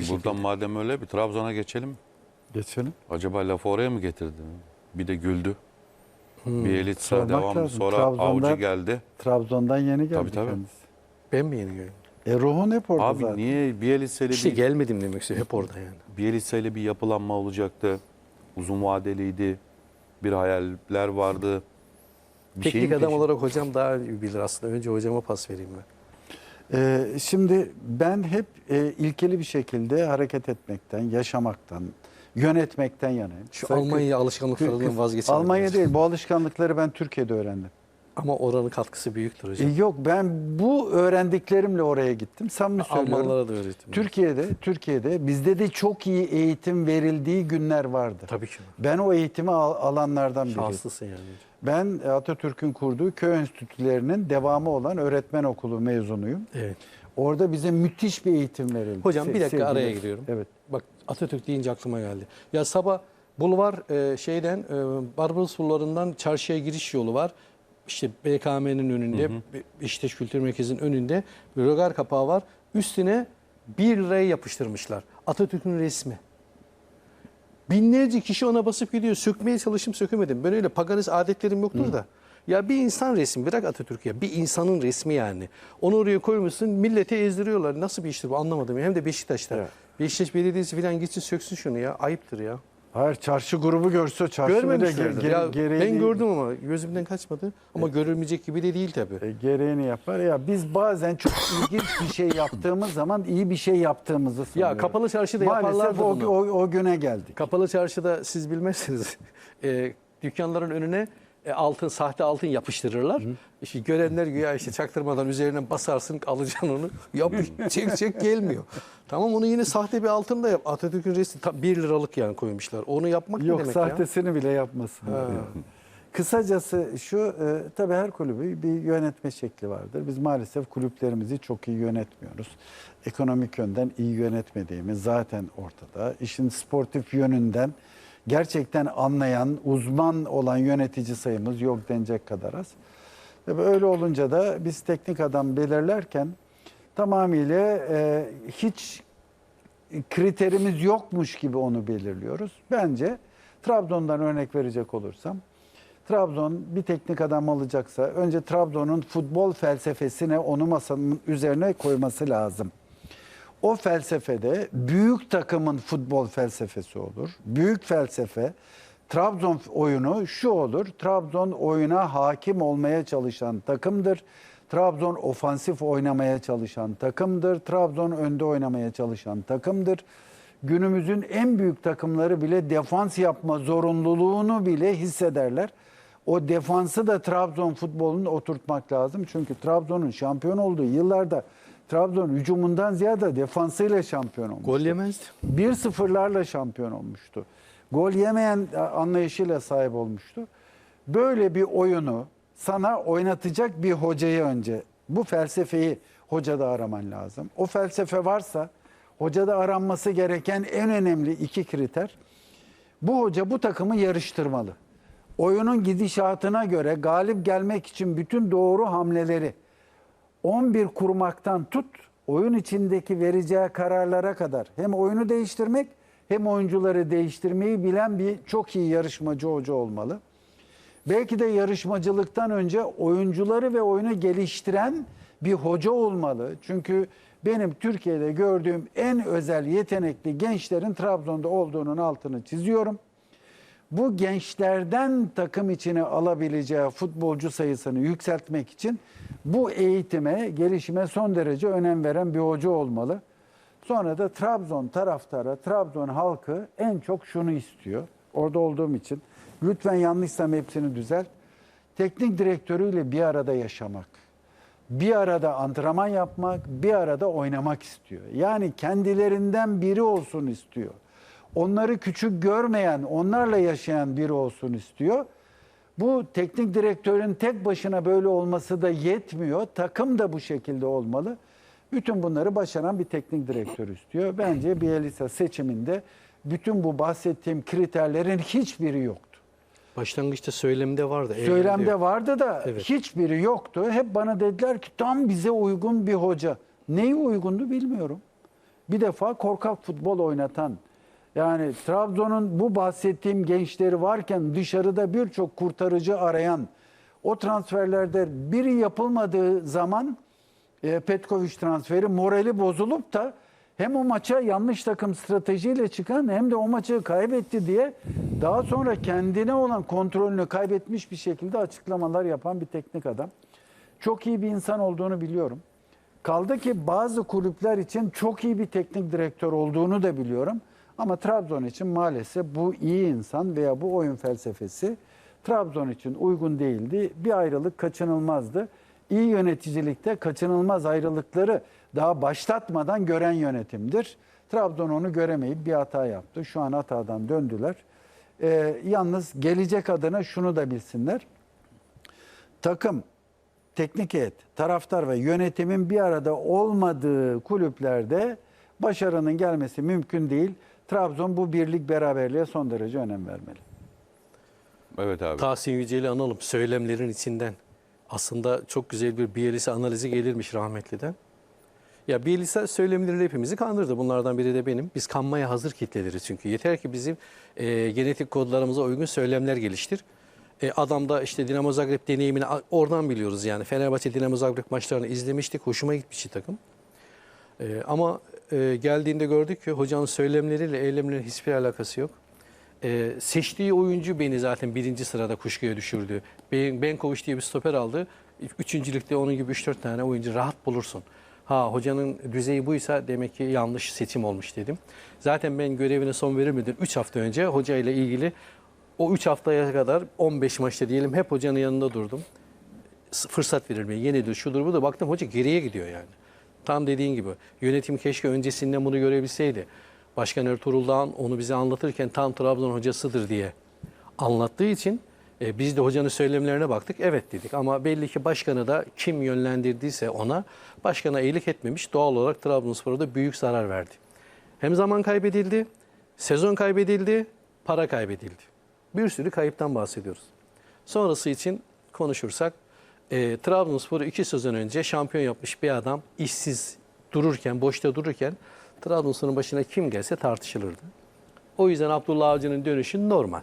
bir Buradan şekilde. madem öyle bir Trabzon'a geçelim. Geçelim. Acaba lafı oraya mı getirdi? Bir de güldü. Hmm. Bir Elitsa Sormak devam. lazım. Sonra Trabzon'dan- Avcı geldi. Trabzon'dan yeni geldi Tabii, tabii. kendisi. Ben mi yeni geldim? E ruhun hep orada Abi zaten. niye Bielitsa ile İşte bir, gelmedim demek istiyor. Hep orada yani. Bielitsa ile bir yapılanma olacaktı. Uzun vadeliydi. Bir hayaller vardı. Bir Teknik adam peşi- olarak hocam daha iyi bilir aslında. Önce hocama pas vereyim ben. Ee, şimdi ben hep e, ilkeli bir şekilde hareket etmekten, yaşamaktan, yönetmekten yanayım. Şu Almanya alışkanlıklarından vazgeçelim. Almanya değil, bu alışkanlıkları ben Türkiye'de öğrendim. Ama oranın katkısı büyüktür E, hocam. yok ben bu öğrendiklerimle oraya gittim. Samimi söylüyorum. Almanlara da öğretim. Türkiye'de, Türkiye'de bizde de çok iyi eğitim verildiği günler vardı. Tabii ki. Ben o eğitimi al- alanlardan biriyim. Şanslısın yani. Ben Atatürk'ün kurduğu köy enstitülerinin devamı olan öğretmen okulu mezunuyum. Evet. Orada bize müthiş bir eğitim verildi. Hocam bir dakika sevgili- araya giriyorum. Evet. Bak Atatürk deyince aklıma geldi. Ya sabah bulvar e, şeyden e, Barbaros bulvarından çarşıya giriş yolu var. İşte BKM'nin önünde, Be- Beşiktaş Kültür Merkezi'nin önünde bir rögar kapağı var. Üstüne 1 liraya yapıştırmışlar. Atatürk'ün resmi. Binlerce kişi ona basıp gidiyor. Sökmeye çalıştım sökemedim. Ben öyle paganist adetlerim yoktur da. Ya bir insan resmi bırak Atatürk ya. Bir insanın resmi yani. Onu oraya koymuşsun millete ezdiriyorlar. Nasıl bir iştir bu anlamadım. Hem de Beşiktaş'ta. Evet. Beşiktaş Belediyesi falan gitsin söksün şunu ya. Ayıptır ya. Hayır çarşı grubu görse çarşı Görmemişlerdir. ge- Ya ge- gereğini, ben gördüm ama gözümden kaçmadı. Ama görülmeyecek gibi de değil tabii. e, gereğini yapar. Ya biz bazen çok ilginç bir şey yaptığımız zaman iyi bir şey yaptığımızı sanıyoruz. Ya kapalı çarşıda Maalesef yaparlardı o, bunu. o, o güne geldik. Kapalı çarşıda siz bilmezsiniz. E, dükkanların önüne e, altın, sahte altın yapıştırırlar. İşte görenler güya işte çaktırmadan üzerine basarsın alacaksın onu. Yapış, çek çek gelmiyor. Tamam onu yine sahte bir altın da yap. Atatürk'ün resmi 1 liralık yani koymuşlar. Onu yapmak ne Yok demek ya? sahtesini bile yapmasın. Kısacası şu, e, tabii her kulübü bir yönetme şekli vardır. Biz maalesef kulüplerimizi çok iyi yönetmiyoruz. Ekonomik yönden iyi yönetmediğimiz zaten ortada. İşin sportif yönünden gerçekten anlayan, uzman olan yönetici sayımız yok denecek kadar az. Öyle olunca da biz teknik adam belirlerken tamamıyla e, hiç kriterimiz yokmuş gibi onu belirliyoruz. Bence Trabzon'dan örnek verecek olursam Trabzon bir teknik adam alacaksa önce Trabzon'un futbol felsefesine onu masanın üzerine koyması lazım. O felsefede büyük takımın futbol felsefesi olur. Büyük felsefe Trabzon oyunu şu olur. Trabzon oyuna hakim olmaya çalışan takımdır. Trabzon ofansif oynamaya çalışan takımdır. Trabzon önde oynamaya çalışan takımdır. Günümüzün en büyük takımları bile defans yapma zorunluluğunu bile hissederler. O defansı da Trabzon futbolunu oturtmak lazım. Çünkü Trabzon'un şampiyon olduğu yıllarda Trabzon hücumundan ziyade defansıyla şampiyon olmuş. Gol yemezdi. 1-0'larla şampiyon olmuştu. Gol yemeyen anlayışıyla sahip olmuştu. Böyle bir oyunu sana oynatacak bir hocayı önce bu felsefeyi hocada araman lazım. O felsefe varsa hocada aranması gereken en önemli iki kriter bu hoca bu takımı yarıştırmalı. Oyunun gidişatına göre galip gelmek için bütün doğru hamleleri 11 kurmaktan tut oyun içindeki vereceği kararlara kadar hem oyunu değiştirmek hem oyuncuları değiştirmeyi bilen bir çok iyi yarışmacı hoca olmalı. Belki de yarışmacılıktan önce oyuncuları ve oyunu geliştiren bir hoca olmalı. Çünkü benim Türkiye'de gördüğüm en özel yetenekli gençlerin Trabzon'da olduğunun altını çiziyorum bu gençlerden takım içine alabileceği futbolcu sayısını yükseltmek için bu eğitime, gelişime son derece önem veren bir hoca olmalı. Sonra da Trabzon taraftarı, Trabzon halkı en çok şunu istiyor. Orada olduğum için. Lütfen yanlışsam hepsini düzelt. Teknik direktörüyle bir arada yaşamak. Bir arada antrenman yapmak, bir arada oynamak istiyor. Yani kendilerinden biri olsun istiyor onları küçük görmeyen, onlarla yaşayan biri olsun istiyor. Bu teknik direktörün tek başına böyle olması da yetmiyor. Takım da bu şekilde olmalı. Bütün bunları başaran bir teknik direktör istiyor. Bence Bielisa seçiminde bütün bu bahsettiğim kriterlerin hiçbiri yoktu. Başlangıçta söylemde vardı. yok. Söylemde vardı da Evet. hiçbiri yoktu. Hep bana dediler ki tam bize uygun bir hoca. Neyi uygundu bilmiyorum. bir defa korkak futbol oynatan. Yani Trabzon'un bu bahsettiğim gençleri varken dışarıda birçok kurtarıcı arayan o transferlerde biri yapılmadığı zaman e, Petkovic transferi morali bozulup da hem o maça yanlış takım stratejiyle çıkan hem de o maçı kaybetti diye daha sonra kendine olan kontrolünü kaybetmiş bir şekilde açıklamalar yapan bir teknik adam. Çok iyi bir insan olduğunu biliyorum. Kaldı ki bazı kulüpler için çok iyi bir teknik direktör olduğunu da biliyorum. Ama Trabzon için maalesef bu iyi insan veya bu oyun felsefesi Trabzon için uygun değildi. Bir ayrılık kaçınılmazdı. İyi yöneticilikte kaçınılmaz ayrılıkları daha başlatmadan gören yönetimdir. Trabzon onu göremeyip bir hata yaptı. Şu an hatadan döndüler. Ee, yalnız gelecek adına şunu da bilsinler. Takım, teknik heyet, taraftar ve yönetimin bir arada olmadığı kulüplerde başarının gelmesi mümkün değil. Trabzon bu birlik beraberliğe son derece önem vermeli. Evet abi. Tahsin Yücel'i analım söylemlerin içinden. Aslında çok güzel bir Bielisa analizi gelirmiş rahmetliden. Ya Bielisa söylemleriyle hepimizi kandırdı. Bunlardan biri de benim. Biz kanmaya hazır kitleleri çünkü. Yeter ki bizim e, genetik kodlarımıza uygun söylemler geliştir. E, adam da işte Dinamo Zagreb deneyimini oradan biliyoruz yani. Fenerbahçe Dinamo Zagreb maçlarını izlemiştik. Hoşuma gitmişti takım. E, ama e, geldiğinde gördük ki hocanın söylemleriyle eylemlerin hiçbir alakası yok. E, seçtiği oyuncu beni zaten birinci sırada kuşkuya düşürdü. Ben, Benkoviç diye bir stoper aldı. Üçüncülükte onun gibi 3-4 tane oyuncu rahat bulursun. Ha hocanın düzeyi buysa demek ki yanlış seçim olmuş dedim. Zaten ben görevine son verilmeden 3 hafta önce hoca ile ilgili o 3 haftaya kadar 15 maçta diyelim hep hocanın yanında durdum. Fırsat verilmiyor. Yenidir, şudur bu da baktım hoca geriye gidiyor yani. Tam dediğin gibi yönetim keşke öncesinden bunu görebilseydi. Başkan Ertuğrul Dağan onu bize anlatırken tam Trabzon hocasıdır diye anlattığı için e, biz de hocanın söylemlerine baktık. Evet dedik ama belli ki başkanı da kim yönlendirdiyse ona başkana iyilik etmemiş. Doğal olarak Trabzonspor'a da büyük zarar verdi. Hem zaman kaybedildi, sezon kaybedildi, para kaybedildi. Bir sürü kayıptan bahsediyoruz. Sonrası için konuşursak e, Trabzonspor'u iki sezon önce şampiyon yapmış bir adam işsiz dururken, boşta dururken Trabzonspor'un başına kim gelse tartışılırdı. O yüzden Abdullah Avcı'nın dönüşü normal.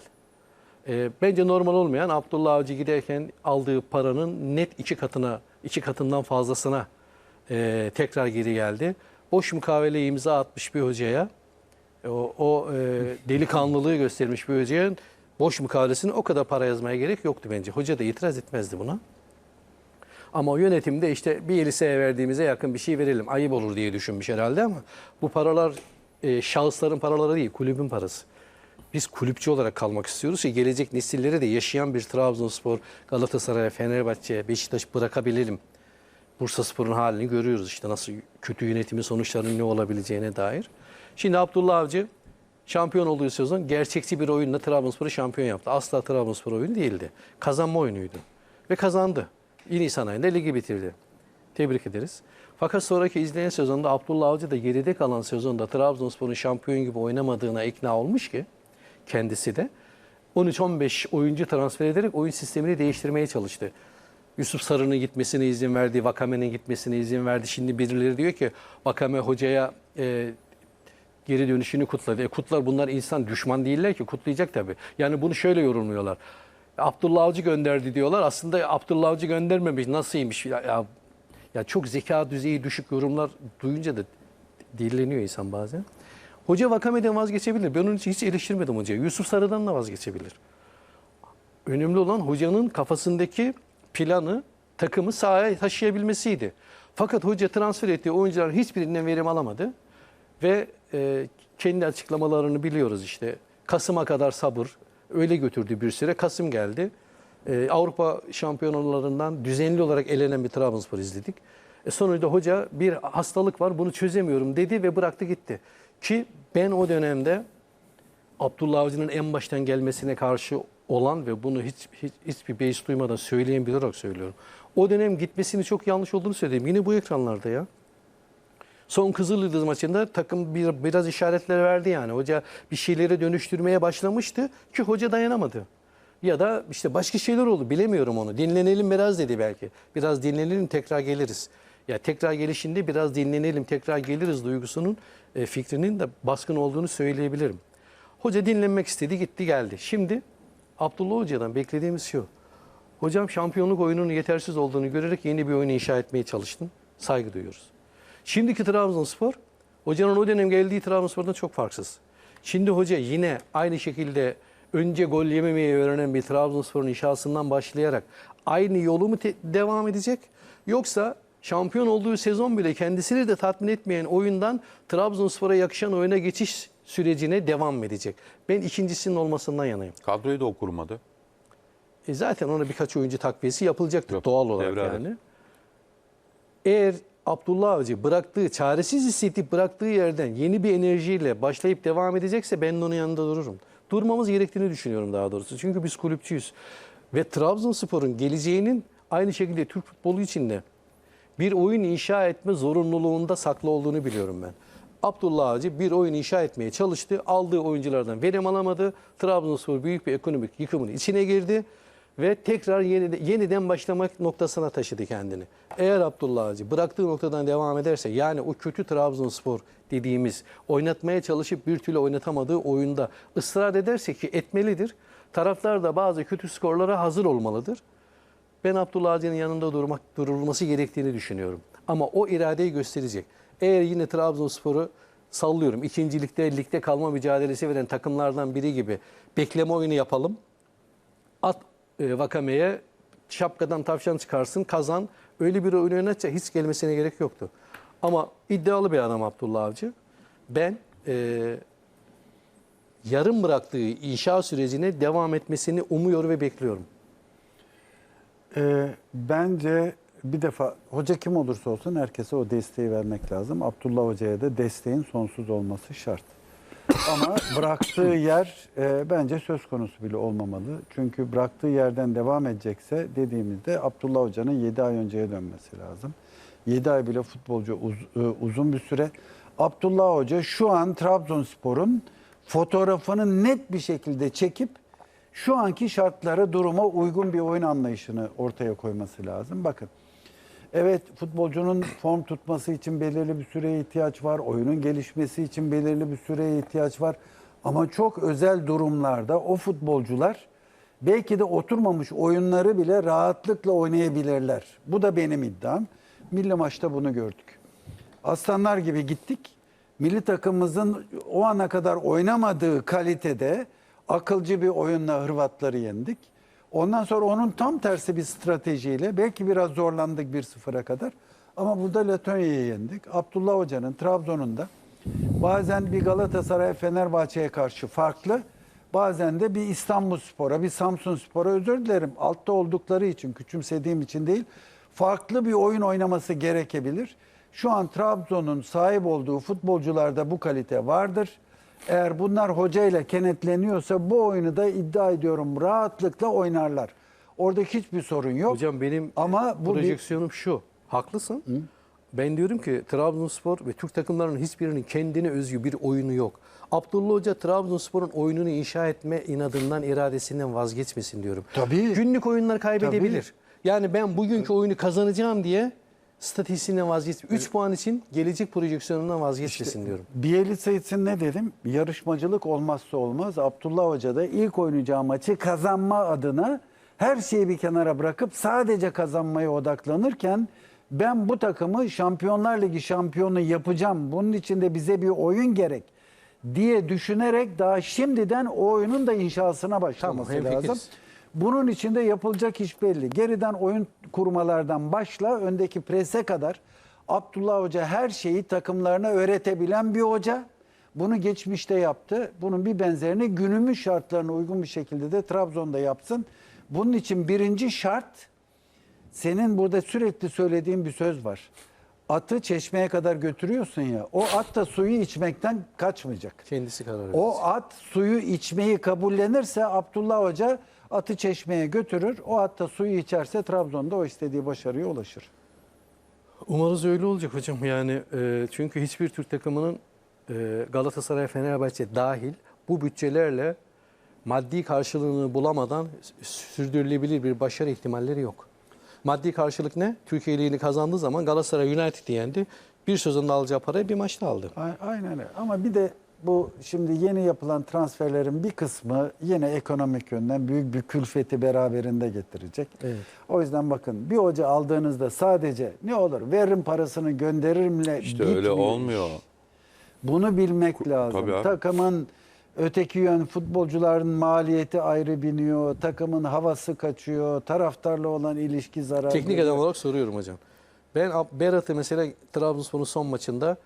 E, bence normal olmayan Abdullah Avcı giderken aldığı paranın net iki katına, iki katından fazlasına e, tekrar geri geldi. Boş mukavele imza atmış bir hocaya, o, o e, delikanlılığı göstermiş bir hocaya boş mukavelesine o kadar para yazmaya gerek yoktu bence. Hoca da itiraz etmezdi buna. Ama yönetimde işte bir liseye verdiğimize yakın bir şey verelim. Ayıp olur diye düşünmüş herhalde ama bu paralar e, şahısların paraları değil, kulübün parası. Biz kulüpçü olarak kalmak istiyoruz ki gelecek nesillere de yaşayan bir Trabzonspor, Galatasaray, Fenerbahçe, Beşiktaş bırakabilelim. Bursaspor'un halini görüyoruz işte nasıl kötü yönetimin sonuçlarının ne olabileceğine dair. Şimdi Abdullah Avcı şampiyon olduğu sezon gerçekçi bir oyunla Trabzonspor'u şampiyon yaptı. Asla Trabzonspor oyunu değildi. Kazanma oyunuydu. Ve kazandı. Nisan ayında ligi bitirdi. Tebrik ederiz. Fakat sonraki izleyen sezonda Abdullah Avcı da geride kalan sezonda Trabzonspor'un şampiyon gibi oynamadığına ikna olmuş ki kendisi de 13-15 oyuncu transfer ederek oyun sistemini değiştirmeye çalıştı. Yusuf Sarı'nın gitmesine izin verdi, Vakame'nin gitmesine izin verdi. Şimdi birileri diyor ki Vakame hocaya e, geri dönüşünü kutladı. E kutlar bunlar insan düşman değiller ki kutlayacak tabii. Yani bunu şöyle yorumluyorlar. Abdullah Avcı gönderdi diyorlar. Aslında Abdullah Avcı göndermemiş. Nasılymış? Ya, ya, ya çok zeka düzeyi düşük yorumlar duyunca da dilleniyor insan bazen. Hoca Vakame'den vazgeçebilir. Ben onun için hiç eleştirmedim hocayı. Yusuf Sarı'dan da vazgeçebilir. Önemli olan hocanın kafasındaki planı takımı sahaya taşıyabilmesiydi. Fakat hoca transfer ettiği oyuncuların hiçbirinden verim alamadı. Ve e, kendi açıklamalarını biliyoruz işte. Kasım'a kadar sabır. Öyle götürdü bir süre. Kasım geldi. E, Avrupa şampiyonalarından düzenli olarak elenen bir Trabzonspor izledik. E, sonunda hoca bir hastalık var bunu çözemiyorum dedi ve bıraktı gitti. Ki ben o dönemde Abdullah Avcı'nın en baştan gelmesine karşı olan ve bunu hiç, hiç hiçbir beis duymadan söyleyen biri olarak söylüyorum. O dönem gitmesini çok yanlış olduğunu söyledim. Yine bu ekranlarda ya. Son Kızılyıldız maçında takım bir, biraz işaretler verdi yani. Hoca bir şeyleri dönüştürmeye başlamıştı ki hoca dayanamadı. Ya da işte başka şeyler oldu bilemiyorum onu. Dinlenelim biraz dedi belki. Biraz dinlenelim tekrar geliriz. Ya tekrar gelişinde biraz dinlenelim, tekrar geliriz duygusunun e, fikrinin de baskın olduğunu söyleyebilirim. Hoca dinlenmek istedi, gitti geldi. Şimdi Abdullah Hoca'dan beklediğimiz şu. Hocam şampiyonluk oyununun yetersiz olduğunu görerek yeni bir oyun inşa etmeye çalıştın. Saygı duyuyoruz. Şimdiki Trabzonspor, hocanın o dönem geldiği Trabzonspor'dan çok farksız. Şimdi hoca yine aynı şekilde önce gol yememeyi öğrenen bir Trabzonspor'un inşasından başlayarak aynı yolu mu devam edecek? Yoksa şampiyon olduğu sezon bile kendisini de tatmin etmeyen oyundan Trabzonspor'a yakışan oyuna geçiş sürecine devam edecek? Ben ikincisinin olmasından yanayım. Kadroyu da o kurmadı. E zaten ona birkaç oyuncu takviyesi yapılacaktır Yok, doğal olarak yani. Eğer Abdullah Avcı bıraktığı, çaresiz hissedip bıraktığı yerden yeni bir enerjiyle başlayıp devam edecekse ben de onun yanında dururum. Durmamız gerektiğini düşünüyorum daha doğrusu. Çünkü biz kulüpçüyüz. Ve Trabzonspor'un geleceğinin aynı şekilde Türk futbolu için de bir oyun inşa etme zorunluluğunda saklı olduğunu biliyorum ben. Abdullah Avcı bir oyun inşa etmeye çalıştı. Aldığı oyunculardan verim alamadı. Trabzonspor büyük bir ekonomik yıkımın içine girdi ve tekrar yeniden, yeniden başlamak noktasına taşıdı kendini. Eğer Abdullah Avcı bıraktığı noktadan devam ederse yani o kötü Trabzonspor dediğimiz oynatmaya çalışıp bir türlü oynatamadığı oyunda ısrar ederse ki etmelidir. Taraftar da bazı kötü skorlara hazır olmalıdır. Ben Abdullah Avcı'nın yanında durmak durulması gerektiğini düşünüyorum. Ama o iradeyi gösterecek. Eğer yine Trabzonspor'u sallıyorum. ikincilikte ligde kalma mücadelesi veren takımlardan biri gibi bekleme oyunu yapalım. At e, Vakame'ye şapkadan tavşan çıkarsın kazan. Öyle bir oyun oynatacak hiç gelmesine gerek yoktu. Ama iddialı bir adam Abdullah Avcı. Ben e, yarım bıraktığı inşa sürecine devam etmesini umuyor ve bekliyorum. Ee, bence bir defa hoca kim olursa olsun herkese o desteği vermek lazım. Abdullah Hoca'ya da desteğin sonsuz olması şart. Ama bıraktığı yer e, bence söz konusu bile olmamalı. Çünkü bıraktığı yerden devam edecekse dediğimizde Abdullah Hoca'nın 7 ay önceye dönmesi lazım. 7 ay bile futbolcu uz- e, uzun bir süre. Abdullah Hoca şu an Trabzonspor'un fotoğrafını net bir şekilde çekip şu anki şartlara, duruma uygun bir oyun anlayışını ortaya koyması lazım. Bakın, evet futbolcunun form tutması için belirli bir süreye ihtiyaç var. Oyunun gelişmesi için belirli bir süreye ihtiyaç var. Ama çok özel durumlarda o futbolcular belki de oturmamış oyunları bile rahatlıkla oynayabilirler. Bu da benim iddiam. Milli maçta bunu gördük. Aslanlar gibi gittik. Milli takımımızın o ana kadar oynamadığı kalitede akılcı bir oyunla Hırvatları yendik. Ondan sonra onun tam tersi bir stratejiyle belki biraz zorlandık 1-0'a kadar. Ama burada Letonya'yı yendik. Abdullah Hoca'nın Trabzon'un da bazen bir Galatasaray Fenerbahçe'ye karşı farklı. Bazen de bir İstanbul Spor'a, bir Samsun Spor'a özür dilerim. Altta oldukları için, küçümsediğim için değil. Farklı bir oyun oynaması gerekebilir. Şu an Trabzon'un sahip olduğu futbolcularda bu kalite vardır. Eğer bunlar hocayla kenetleniyorsa bu oyunu da iddia ediyorum rahatlıkla oynarlar. Orada hiçbir sorun yok. Hocam benim Ama bu bir- projeksiyonum şu. Haklısın. Ben diyorum ki Trabzonspor ve Türk takımlarının hiçbirinin kendine özgü bir oyunu yok. Abdullah Hoca Trabzonspor'un oyununu inşa etme inadından, iradesinden vazgeçmesin diyorum. Tabii. Günlük oyunlar kaybedebilir. Yani ben bugünkü oyunu kazanacağım diye stratejisinden vazgeç. 3 puan için gelecek projeksiyonundan vazgeçmesin diyorum. Bielitsa için ne dedim? Yarışmacılık olmazsa olmaz. Abdullah Hoca da ilk oynayacağı maçı kazanma adına her şeyi bir kenara bırakıp sadece kazanmaya odaklanırken ben bu takımı Şampiyonlar Ligi şampiyonu yapacağım. Bunun için de bize bir oyun gerek diye düşünerek daha şimdiden o oyunun da inşasına başlaması Tamam, lazım. Bunun için de yapılacak iş belli. Geriden oyun kurmalardan başla, öndeki prese kadar Abdullah Hoca her şeyi takımlarına öğretebilen bir hoca. Bunu geçmişte yaptı. Bunun bir benzerini günümüz şartlarına uygun bir şekilde de Trabzon'da yapsın. Bunun için birinci şart senin burada sürekli söylediğin bir söz var. Atı çeşmeye kadar götürüyorsun ya. O at da suyu içmekten kaçmayacak. Kendisi karar. O at suyu içmeyi kabullenirse Abdullah Hoca atı çeşmeye götürür. O at da suyu içerse Trabzon'da o istediği başarıya ulaşır. Umarız öyle olacak hocam. Yani e, çünkü hiçbir Türk takımının e, Galatasaray, Fenerbahçe dahil bu bütçelerle maddi karşılığını bulamadan sürdürülebilir bir başarı ihtimalleri yok. Maddi karşılık ne? Türkiye Ligi'ni kazandığı zaman Galatasaray United'i yendi. Bir sezonda alacağı parayı bir maçta aldı. A- Aynen öyle. Ama bir de bu şimdi yeni yapılan transferlerin bir kısmı yine ekonomik yönden büyük bir külfeti beraberinde getirecek. Evet. O yüzden bakın bir hoca aldığınızda sadece ne olur veririm parasını gönderirimle İşte öyle bitmiyor olmuyor. iş. Bunu bilmek lazım. tabii abi. Takımın öteki yön futbolcuların maliyeti ayrı biniyor. Takımın havası kaçıyor. Taraftarla olan ilişki zarar Teknik görüyor. adam olarak soruyorum hocam. Ben Ab- Berat'ı mesela Trabzonspor'un son maçında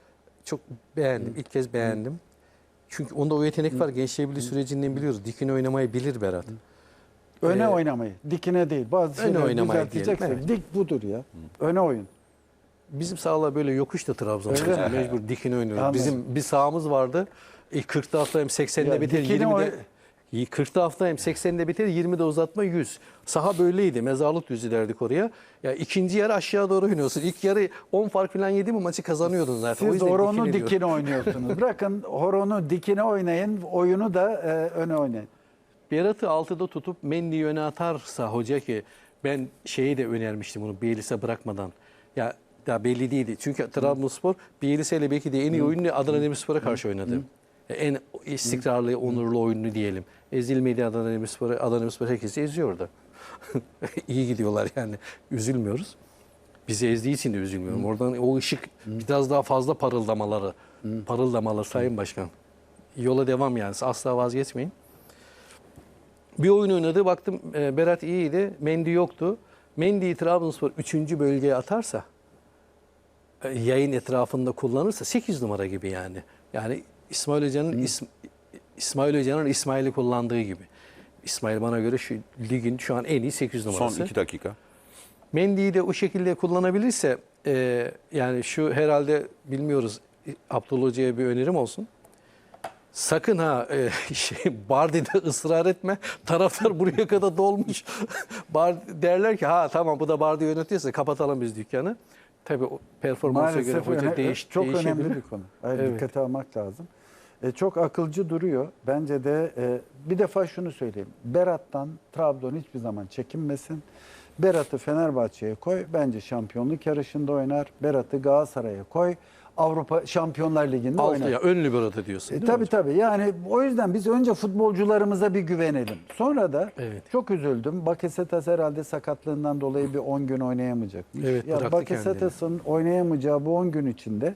çok beğendim. İlk kez beğendim. Çünkü onda o yetenek var. Gençliğe birliği sürecinden biliyoruz. Dikini oynamayı bilir Berat. Öne Ee, oynamayı, dikine değil. Bazı öne oynamayı diyelim, dik budur ya. Öne oyun. Bizim sahalar böyle yokuşta Trabzonspor. Öyle mi? Mecbur dikini oynuyoruz. Bizim bir sahamız vardı. İlk 40'ta hafta hem 80'de Ya biter, dikini 20'de oy- 40'ta hafta hem 80'de biter, 20'de uzatma 100. Saha böyleydi. Mezarlık yüzü derdik oraya. Ya ikinci yarı aşağı doğru oynuyorsun. İlk yarı 10 fark falan yedi mi maçı kazanıyordun zaten. o Siz yüzden horonu dikine dikine oynuyorsunuz. Bırakın horonu dikine oynayın, oyunu da e, öne oynayın. Berat'ı altıda tutup Mendy'yi öne atarsa hoca ki ben şeyi de önermiştim bunu Bielis'e bırakmadan. Ya daha belli değildi. Çünkü Trabzonspor Bielisa ile belki de en iyi oyunu Adana Demirspor'a karşı oynadı. Ya En istikrarlı, onurlu oyunu diyelim. Ezilmedi Adana Demirspor'a. Adana Demirspor herkesi eziyordu. iyi gidiyorlar yani. Üzülmüyoruz. Bizi ezdiği için de üzülmüyorum. Oradan o ışık biraz daha fazla parıldamaları. Parıldamalı Sayın Başkan. Yola devam yani. Asla vazgeçmeyin. Bir oyun oynadı. Baktım e, Berat iyiydi. Mendy yoktu. Mendy'yi Trabzonspor 3. bölgeye atarsa e, yayın etrafında kullanırsa 8 numara gibi yani. Yani İsmail Hoca'nın İsm- İsmail Hoca'nın İsmail'i kullandığı gibi. İsmail bana göre şu ligin şu an en iyi 8 numarası. Son iki dakika. Mendy'yi de o şekilde kullanabilirse e, yani şu herhalde bilmiyoruz Abdullah Hoca'ya bir önerim olsun. Sakın ha e, şey Bardi'de ısrar etme. Taraftar buraya kadar dolmuş. Bar derler ki ha tamam bu da Bardi yönetiyorsa kapatalım biz dükkanı. Tabii performansa göre Maalesef hoca öne- değiş, çok değişebilir. önemli bir konu. Hayır, Evet. Dikkate almak lazım. E, çok akılcı duruyor. Bence de e, bir defa şunu söyleyeyim. Berat'tan Trabzon hiçbir zaman çekinmesin. Berat'ı Fenerbahçe'ye koy. Bence şampiyonluk yarışında oynar. Berat'ı Galatasaray'a koy. Avrupa Şampiyonlar Ligi'nde oynar. Ya ön libero'da diyorsun. E, tabii tabii. Yani o yüzden biz önce futbolcularımıza bir güvenelim. Sonra da Evet. çok üzüldüm. Bakasetas herhalde sakatlığından dolayı bir 10 gün oynayamayacakmış. Evet, ya Bakasetas'ın oynayamayacağı bu 10 gün içinde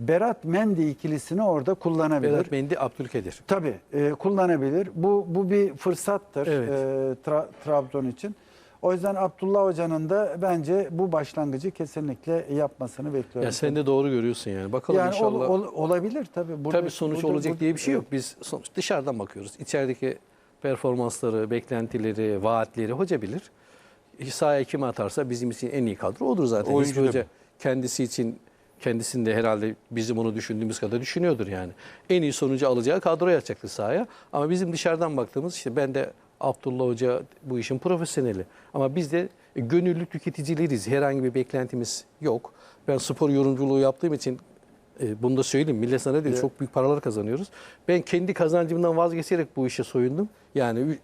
Berat Mendy ikilisini orada kullanabilir. Vedat Mendy, Abdülkadir. Tabii e, kullanabilir. Bu bu bir fırsattır Evet. e, Tra- Trabzon için. O yüzden Abdullah Hoca'nın da bence bu başlangıcı kesinlikle yapmasını bekliyorum. Ya sen de doğru görüyorsun yani. Bakalım yani ol- inşallah. ol- olabilir tabii. Burada- Tabii sonuç burada- olacak burada- diye bir şey yok. Biz sonuç dışarıdan bakıyoruz. İçerideki performansları, beklentileri, vaatleri hoca bilir. Sahaya kim atarsa bizim için en iyi kadro odur zaten. Oyuncu hoca kendisi için kendisinde herhalde bizim onu düşündüğümüz kadar düşünüyordur yani. En iyi sonucu alacağı kadroya atacaktır sahaya. Ama bizim dışarıdan baktığımız işte ben de Abdullah Hoca bu işin profesyoneli. Ama biz de gönüllü tüketicileriz. Herhangi bir beklentimiz yok. Ben spor yorumculuğu yaptığım için e, bunu da söyleyeyim. Millet sana değil, çok büyük paralar kazanıyoruz. Ben kendi kazancımdan vazgeçerek bu işe soyundum. Yani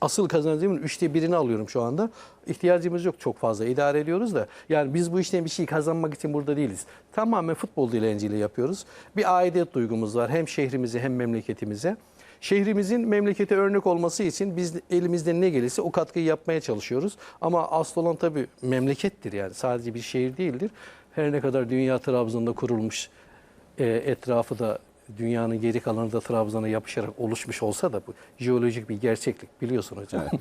asıl kazancımın üçte birini alıyorum şu anda. İhtiyacımız yok çok fazla. idare ediyoruz da. Yani biz bu işten bir şey kazanmak için burada değiliz. Tamamen futbol dilenciyle yapıyoruz. Bir aidiyet duygumuz var. Hem şehrimize hem memleketimize. Şehrimizin memlekete örnek olması için biz elimizden ne gelirse o katkıyı yapmaya çalışıyoruz. Ama asıl olan tabii memlekettir yani sadece bir şehir değildir. Her ne kadar dünya Trabzon'da kurulmuş e, etrafı da dünyanın geri kalanı da Trabzon'a yapışarak oluşmuş olsa da bu jeolojik bir gerçeklik biliyorsun hocam.